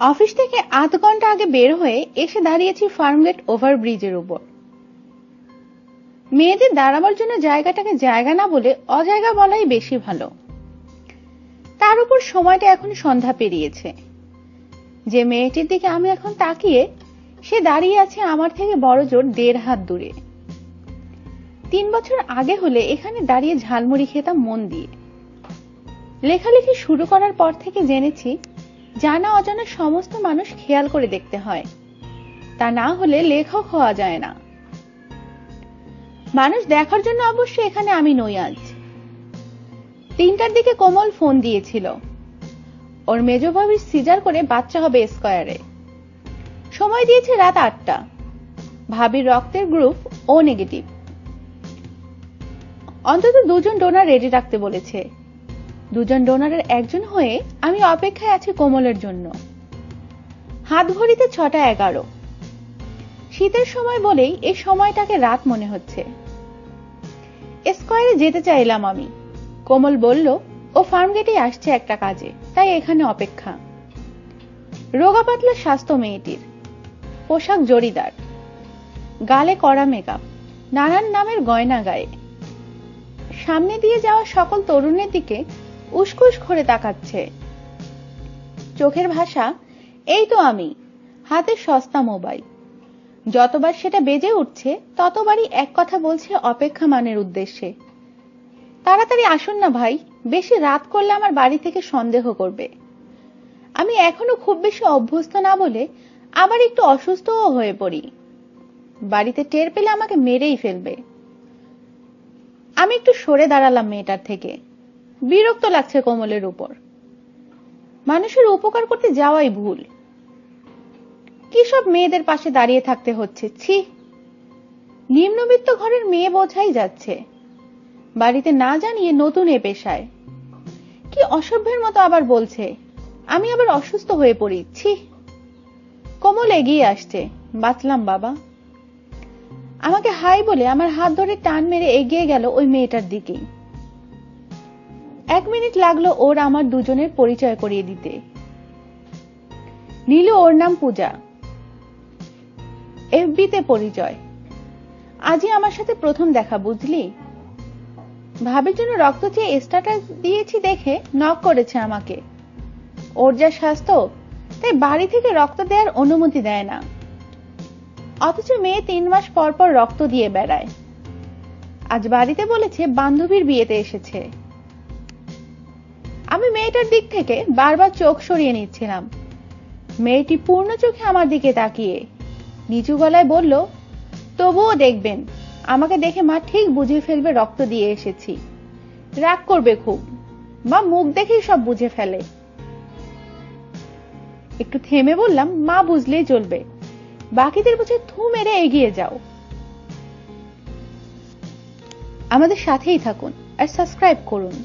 Office থেকে আধ ঘণ্টা আগে বের হয়ে এসে দাঁড়িয়েছি ফার্মগেট ওভারব্রিজের উপর। মেয়েদের দাঁড়াবার জন্য জায়গাটাকে জায়গা না বলে অজায়গা বলাই বেশি ভালো। তার উপর সময়টা এখন সন্ধ্যা পেরিয়েছে। যে মেয়েটির দিকে আমি এখন তাকিয়ে, সে দাঁড়িয়ে আছে আমার থেকে বড় জোর দেড় হাত দূরে। তিন বছর আগে হলে এখানে দাঁড়িয়ে ঝালমুড়ি খেতাম মন দিয়ে। লেখালেখি শুরু করার পর থেকে জেনেছি জানা অজানা সমস্ত মানুষ খেয়াল করে দেখতে হয়। তা না হলে লেখক হওয়া যায় না। মানুষ দেখার জন্য অবশ্য এখানে আমি নই আজ। তিনটার দিকে কোমল ফোন দিয়েছিল। ওর মেজ ভাবির সিজার করে বাচ্চা হবে স্কয়ারে। সময় দিয়েছে রাত আটটা। ভাবির রক্তের গ্রুপ ও নেগেটিভ। অন্তত দুজন ডোনার রেডি রাখতে বলেছে। দুজন ডোনারের একজন হয়ে আমি অপেক্ষায় আছি কোমলের জন্য। হাত ঘড়িতে ছটা এগারো। শীতের সময় বলেই এই সময়টাকে রাত মনে হচ্ছে। স্কয়ারে যেতে চাইলাম আমি। কোমল বলল, ও ফার্মগেটে আসছে একটা কাজে, তাই এখানে অপেক্ষা। রোগা পাতলা স্বাস্থ্য মেয়েটির। পোশাক জরিদার গালে কড়া মেকআপ। নানান নামের গয়না গায়ে। সামনে দিয়ে যাওয়া সকল তরুণের দিকে উস্কুস করে তাকাচ্ছে। চোখের ভাষা, এই তো আমি। হাতে সস্তা মোবাইল। যতবার সেটা বেজে উঠছে, ততবারই এক কথা বলছে অপেক্ষা মানের উদ্দেশ্যে। তাড়াতাড়ি আসুন না ভাই, বেশি রাত করলে আমার বাড়ি থেকে সন্দেহ করবে। আমি এখনও খুব বেশি অভ্যস্ত না বলে আবার একটু অসুস্থও হয়ে পড়ি। বাড়িতে টের পেলে আমাকে মেরেই ফেলবে। আমি একটু সরে দাঁড়ালাম মেয়েটার থেকে। বিরক্ত লাগছে কোমলের উপর। মানুষের উপকার করতে যাওয়াই ভুল। কি সব মেয়েদের পাশে দাঁড়িয়ে থাকতে হচ্ছে? ছি। নিম্নবিত্ত ঘরের মেয়ে বোঝাই যাচ্ছে। বাড়িতে না জানিয়ে নতুন এ পেশায়। কি অসভ্যের মতো আবার বলছে, আমি আবার অসুস্থ হয়ে পড়ি। ছি। কোমল এগিয়ে আসছে, বাঁচলাম বাবা। আমাকে হাই বলে আমার হাত ধরে টান মেরে এগিয়ে গেল ওই মেয়েটার দিকেই। এক মিনিট লাগল ওর আমার দুজনের পরিচয় করিয়ে দিতে। নীলু ওর নাম পূজা। এফবিতে পরিচয়। আজই আমার সাথে প্রথম দেখা, বুঝলি? ভাবির জন্য রক্ত চেয়ে স্ট্যাটাস দিয়েছি দেখে নক করেছে আমাকে। ওর যা স্বাস্থ্য, তাই বাড়ি থেকে রক্ত দেওয়ার অনুমতি দেয় না। অথচ মেয়ে তিন মাস পর পর রক্ত দিয়ে বেড়ায়। আজ বাড়িতে বলেছে বান্ধবীর বিয়েতে এসেছে। আমি মেয়েটার দিক থেকে বারবার চোখ সরিয়ে নিচ্ছিলাম। মেয়েটি পূর্ণ চোখে আমার দিকে তাকিয়ে নিচু গলায় বলল, তবুও দেখবেন, আমাকে দেখে মা ঠিক বুঝে ফেলবে রক্ত দিয়ে এসেছি। রাগ করবে খুব। মা মুখ দেখেই সব বুঝে ফেলে। একটু থেমে বললাম, মা বুঝলেই চলবে। বাকিদের বুঝে থু মেরে এগিয়ে যাও। আমাদের সাথেই থাকুন আর সাবস্ক্রাইব করুন।